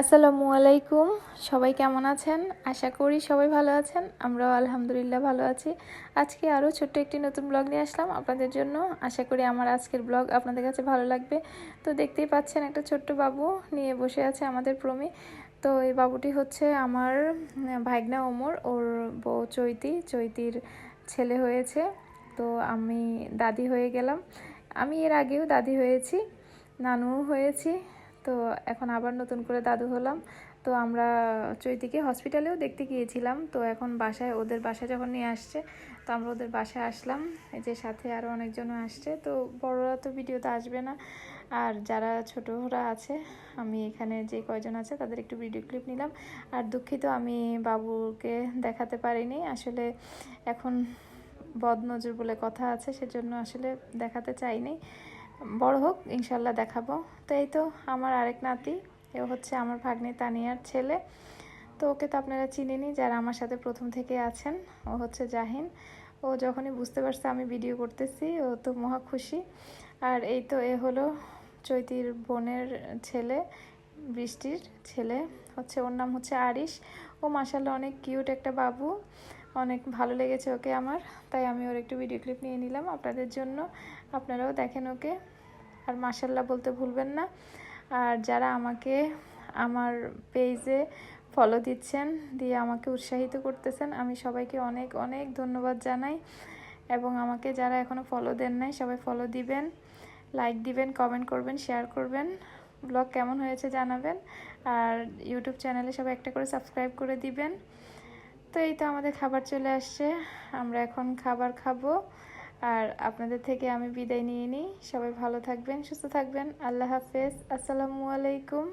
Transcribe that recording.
আসসালামু আলাইকুম। সবাই কেমন আছেন? আশা করি সবাই ভালো আছেন। আমরাও আলহামদুলিল্লাহ ভালো আছি। আজকে আরও ছোট্ট একটি নতুন ব্লগ নিয়ে আসলাম আপনাদের জন্য। আশা করি আমার আজকের ব্লগ আপনাদের কাছে ভালো লাগবে। তো দেখতেই পাচ্ছেন একটা ছোট্ট বাবু নিয়ে বসে আছে আমাদের প্রমি। তো এই বাবুটি হচ্ছে আমার ভাইগনা ওমর। ওর বউ চৈতি। চৈতির ছেলে হয়েছে। তো আমি দাদি হয়ে গেলাম। আমি এর আগেও দাদি হয়েছি, নানুও হয়েছি। তো এখন আবার নতুন করে দাদু হলাম। তো আমরা চৈতিকে হসপিটালেও দেখতে গিয়েছিলাম। তো এখন বাসায়, ওদের বাসায় যখন নিয়ে আসছে, তো আমরা ওদের বাসায় আসলাম। এই যে সাথে আরও অনেকজনও আসছে। তো বড়রা তো ভিডিওতে আসবে না। আর যারা ছোটরা আছে, আমি এখানে যে কয়জন আছে, তাদের একটু ভিডিও ক্লিপ নিলাম। আর দুঃখিত, আমি বাবুকে দেখাতে পারিনি। আসলে এখন বদনজর বলে কথা আছে, সেজন্য আসলে দেখাতে চাইনি। বড় হোক, ইনশাল্লাহ দেখাবো। তো এই তো আমার আরেক নাতি, এ হচ্ছে আমার ভাগ্নে তানিয়ার ছেলে। তো ওকে তো আপনারা চিনেনি যারা আমার সাথে প্রথম থেকে আছেন, ও হচ্ছে জাহিন। ও যখনই বুঝতে পারছে আমি ভিডিও করতেছি, ও তো মহা খুশি। আর এই তো এ হলো চৈতির বোনের ছেলে বৃষ্টির ছেলে। হচ্ছে ওর নাম হচ্ছে আরিশ। ও মাসাল্লাহ অনেক কিউট একটা বাবু। অনেক ভালো লেগেছে ওকে আমার। তাই আমি ওর একটু ভিডিও ক্লিপ নিয়ে নিলাম আপনাদের জন্য। আপনারাও দেখেন ওকে। আর মাসাল্লাহ বলতে ভুলবেন না। আর যারা আমাকে আমার পেজে ফলো দিচ্ছেন, দিয়ে আমাকে উৎসাহিত করতেছেন, আমি সবাইকে অনেক অনেক ধন্যবাদ জানাই। এবং আমাকে যারা এখনও ফলো দেন নাই, সবাই ফলো দিবেন লাইক দিবেন কমেন্ট করবেন শেয়ার করবেন। ব্লগ কেমন হয়েছে জানাবেন। আর ইউটিউব চ্যানেলে সবাই একটা করে সাবস্ক্রাইব করে দিবেন। তো এই তো আমাদের খাবার চলে আসছে। আমরা এখন খাবার খাব। আর আপনাদের থেকে আমি বিদায় নিয়ে নিই। সবাই ভালো থাকবেন, সুস্থ থাকবেন। আল্লাহ হাফেজ। আসসালামু আলাইকুম।